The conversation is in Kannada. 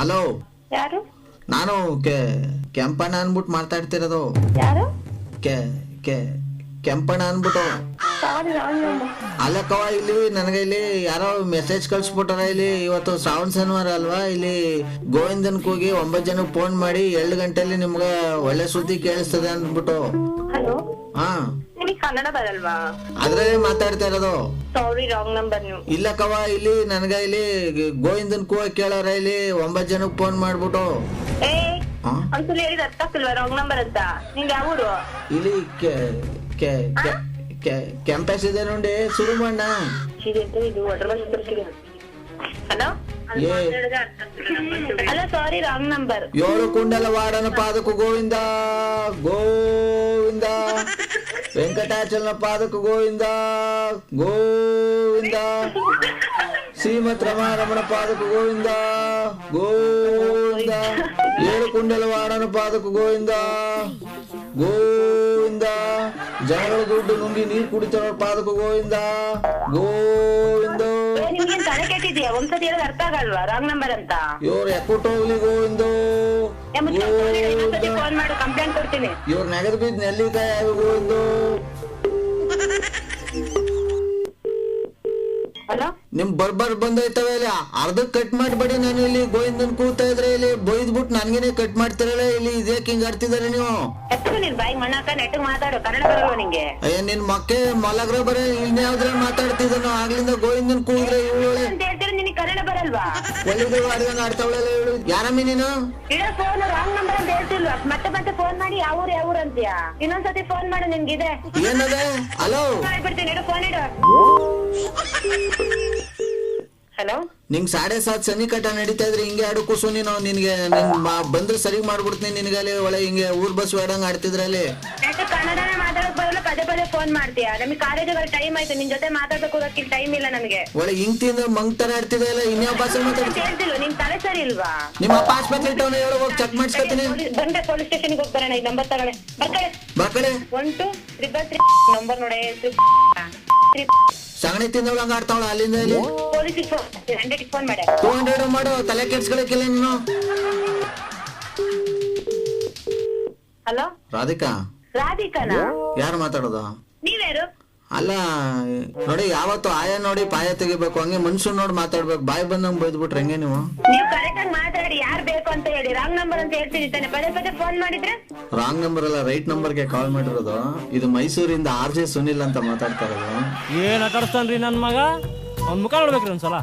ಹಲೋ ಯಾರು? ನಾನು ಕೆ ಕೆಂಪಣ್ಣ ಅನ್ಬಿಟ್ಟು ಮಾತಾಡ್ತಿರೋದು ಯಾರು? ಕೆ ಕೆ ಕೆಂಪಣ್ಣ ಅನ್ಬಿಟ್ಟು ಅಲ್ಲಕ್ಕವ ಇಲ್ಲಿ ನನಗೆ ಇಲ್ಲಿ ಯಾರೋ ಮೆಸೇಜ್ ಕಳ್ಸ್ಬಿಟ್ಟಾರ ಇಲ್ಲಿ. ಇವತ್ತು ಶ್ರಾವಣ ಶನಿವಾರ ಅಲ್ವಾ? ಇಲ್ಲಿ ಗೋವಿಂದನ್ ಕೂಗಿ ಒಂಬತ್ತು ಜನಕ್ಕೆ ಫೋನ್ ಮಾಡಿ ಎರಡು ಗಂಟೆಯಲ್ಲಿ ನಿಮ್ಗೆ ಒಳ್ಳೆ ಸುದ್ದಿ ಕೇಳಿಸ್ತದೆ ಅಂದ್ಬಿಟ್ಟು. ಕನ್ನಡ ಬರಲ್ವಾ? ಅದ್ರಲ್ಲೇ ಮಾತಾಡ್ತಾ ಇರೋದು. ಸಾರಿ ರಾಂಗ್ ನಂಬರ್ ನೀವು. ಇಲ್ಲಕ್ಕವ ಇಲ್ಲಿ ನನಗೆ ಇಲ್ಲಿ ಗೋವಿಂದನ್ ಕೂವ ಕೇಳಾರ ಇಲ್ಲಿ ಒಂಬತ್ ಜನಕ್ಕೆ ಫೋನ್ ಮಾಡ್ಬಿಟ್ಟು. ಏ ಹಾ ಒಂದ್ಸಲ ಹೇಳಿದ ಅರ್ಥ ಆಗ್ತಿಲ್ವಾ ರಾಂಗ್ ನಂಬರ್ ಅಂತ? ನಿಂಗೆ ಯಾವ ಊರು? ಇಲ್ಲಿ K K K- K campus ಇದೆ ನೋಡಿ ಶುರು ಮಾಡ ಇದೆ ಅಂತ ಇದು ಹಲೋ ಏ. ಅಲ್ಲ ಸಾರಿ ರಾಂಗ್ ನಂಬರ್ ಏಳು ಕುಂಡಲ ವಾಡನ ಪಾದಕ ಗೋವಿಂದ ಗೋವಿಂದ ವೆಂಕಟಾಚಲನ ಪಾದಕ ಗೋವಿಂದ ಗೋವಿಂದ ಶ್ರೀಮತ್ ರಮಾರಮಣ ಪಾದಕ ಗೋವಿಂದ ಗೋವಿಂದ ಏಳು ಕುಂಡಲ ವಾಡನ ಪಾದಕ ಗೋವಿಂದ ಗೋವಿಂದ ಜನಗಳ ದುಡ್ಡು ನುಂಗಿ ನೀರು ಕುಡಿತಾರ ಪಾದಕ ಗೋವಿಂದ ನಿಮ್ಗೆ ತಲೆ ಕೆಟ್ಟಿದ್ಯಾ? ಒಂದ್ಸತಿ ಹೇಳೋದು ಅರ್ಥ ಆಗಲ್ವಾ? ರಾಂಗ್ ನಂಬರ್ ಅಂತ. ಇವ್ರ ಏ, ಮುಚ್ಚು, ಇನ್ನೊಂದ್ಸತಿ ಫೋನ್ ಮಾಡು ಕಂಪ್ಲೇಂಟ್ ಕೊಡ್ತೀನಿ. ಇವ್ರ ನೆಗದು ಬಿದ್ದು ನೆಲ್ಲಿಕಾಯಿ ಗೋವಿಂದು ನಿಮ್ ಬರ್ಬರ್ ಬಂದೈತವೆ ಇಲ್ಲಿ ಅರ್ಧ ಕಟ್ ಮಾಡ್ಬೇಡಿ ನಾನು ಇಲ್ಲಿ. ಗೋವಿಂದನ್ ಕೂತಾ ಇದ್ರೆ ಇಲ್ಲಿ ಬೈದ್ಬಿಟ್ಟು ನನ್ಗೇನೆ ಕಟ್ ಮಾಡ್ತಿರಲ್ಲ. ಇಲ್ಲಿ ಇದ್ಯಾಕೆ ಹಿಂಗ್ ಆಡ್ತಿದಾರೆ ನೀವು? ಏ ನಿನ್ ಬಾಯಿ ಮಣ್ಣಾಕ ನೆಟ್ಟಿಗೆ ಮಾತಾಡು. ಕನ್ನಡ ಬರಲ್ವಾ ನಿಂಗೆ? ಅಯ್ಯ ನಿನ್ ಮಕ್ಕೆ ಮಲಗ್ರ ಇಲ್ಲಿ ಇನ್ಯಾವ್ದ್ರ ಮಾತಾಡ್ತಿದ್ದಾನು ಆಗ್ಲಿಂದ ಗೋವಿಂದನ್ ಕೂದ್ರೆ ಇವಳೆ ಒಳ್ಳೆದು ಆಡ್ದಂಗ ಆಡ್ತಾವಳಲ್ಲ ಇವಳು? ಯಾರಮ್ಮಿ ನೀನು? ಮತ್ತೆ ಮತ್ತೆ ಫೋನ್ ಮಾಡಿ ಯಾವ ಊರು ಯಾವ ಊರು ಅಂತೀಯ? ಇನ್ನೊಂದ್ಸತಿ ಫೋನ್ ಮಾಡು ನಿನ್ಗಿದೆ. ಏನದ? ಹಲೋ ಮಾಡ್ಬಿಡ್ತೀನಿ ಫೋನ್ ಇಡು. ಹಲೋ ನಿಂಗ್ ಸಾಡೆ ಸಾತ್ ಸನ್ನಿ ಕಟ್ಟ ನಡೀತಾ ಇದ್ರೆ ಹಿಂಗೆ ಆಡು ಕುಸು ನೀನು ನಿನ್ಗೆ ನಿನ್ ಬಂದ್ರೆ ಸರಿ ಮಾಡ್ಬಿಡ್ತೀನಿ ನಿನ್ಗೆ ಅಲ್ಲಿ ಒಳ್ಳೆ ಹಿಂಗೆ ಊರ್ ಬಸ್ ಬೇಡಂಗ್ ಆಡ್ತಿದ್ರೆ ಅಲ್ಲಿ ನೆಟ್ಟು ಕನ್ನಡನೇ ಮಾತಾಡಕ್ ಬರಲ್ಲ ಪದೇ ಪದೇ ಫೋನ್ ಮಾಡ್ತೀಯಾ ನಮಗೆ ಕಾಲೇಜುಗಳ ಟೈಮ್ ಆಯ್ತು ನಿನ್ ಜೊತೆ ಮಾತಾಡ್ಬೇಕು ಹೋಗಕ್ಕೆ ಟೈಮ್ ಇಲ್ಲ ನಮಗೆ ಒಳ್ಳೆ ಹಿಂಗ್ ತಿಂದ್ರೆ ಮಂಗ್ ತರ ಆಡ್ತಿದ್ರಲ್ಲ ಇನ್ಯಾವ ಭಾಷೆ ಮಾತಾಡ್ತಿ ಹೇಳ್ತಿಲ್ವ ತಲೆ ಸರಿ ಇಲ್ವಾ ನಿಮ್ಮ ಅಪ್ಪ ಆಸ್ಪತ್ರೆ ಇಟ್ಟವನ ಹೇಳು ಹೋಗಿ ಚೆಕ್ ಮಾಡಿಸ್ಕೊತೀನಿ ಬಂದೆ ಪೊಲೀಸ್ ಸ್ಟೇಷನ್ಗೆ ಹೋಗ್ತಾರೆ ಈ ನಂಬರ್ ತಗೊಳ್ಳಿ ಬರ್ಕಳೆ ಬಾ ಕಡೆ one two triple three number ನೋಡೆ ಸಗಣಿ ತಿಂದವಳಂಗ ಆಡ್ತಾವಳ ಅಲ್ಲಿಂದ ಇಲ್ಲಿ? ಟೂ ಹಂಡ್ರೆಡ್ ಮಾಡು. ತಲೆ ಕೆಡ್ಸ್ಕೊಳಕಿಲ್ಲ ನೀನು. ಹಲೋ ರಾಧಿಕಾ? ರಾಧಿಕಾನಾ? ಯಾರು ಮಾತಾಡೋದು? ನೀವ್ಯಾರು? ಅಲ್ಲ ನೋಡಿ ಯಾವತ್ತು ಆಯ ನೋಡಿ ಪಾಯ ತೆಗಿಬೇಕು. ಹಂಗೆ ಮನುಷ್ಯ ನೋಡಿ ಮಾತಾಡ್ಬೇಕು. ಬಾಯಿ ಬಂದಂಗ್ ಬೈದ್ಬಿಟ್ರೆ ಹೆಂಗೆ ನೀವು? ನೀವು ಕರೆಕ್ಟ್ ಆಗಿ ಮಾತಾಡಿ ಯಾರು ಬೇಕು ಅಂತ ಹೇಳಿ. ರಾಂಗ್ ನಂಬರ್ ಅಂತ ಹೇಳ್ತೀನಿ ತಾನೆ. ಪದೇ ಪದೇ ಫೋನ್ ಮಾಡಿದ್ರೆ? ರಾಂಗ್ ನಂಬರ್ ಅಲ್ಲ ರೈಟ್ ನಂಬರ್ಗೆ ಕಾಲ್ ಮಾಡಿರೋದು. ಇದು ಮೈಸೂರಿಂದ ಆರ್ ಜೆ ಸುನಿಲ್ ಅಂತ ಮಾತಾಡ್ತಾ ಇರೋದು. ಏನ್ ಆಟಾಡ್ತಾನ್ರಿ ನನ್ ಮಗ? ಅವ್ನ್ ಮುಖ ನೋಡ್ಬೇಕ್ರಿ ಒಂದ್ಸಲ.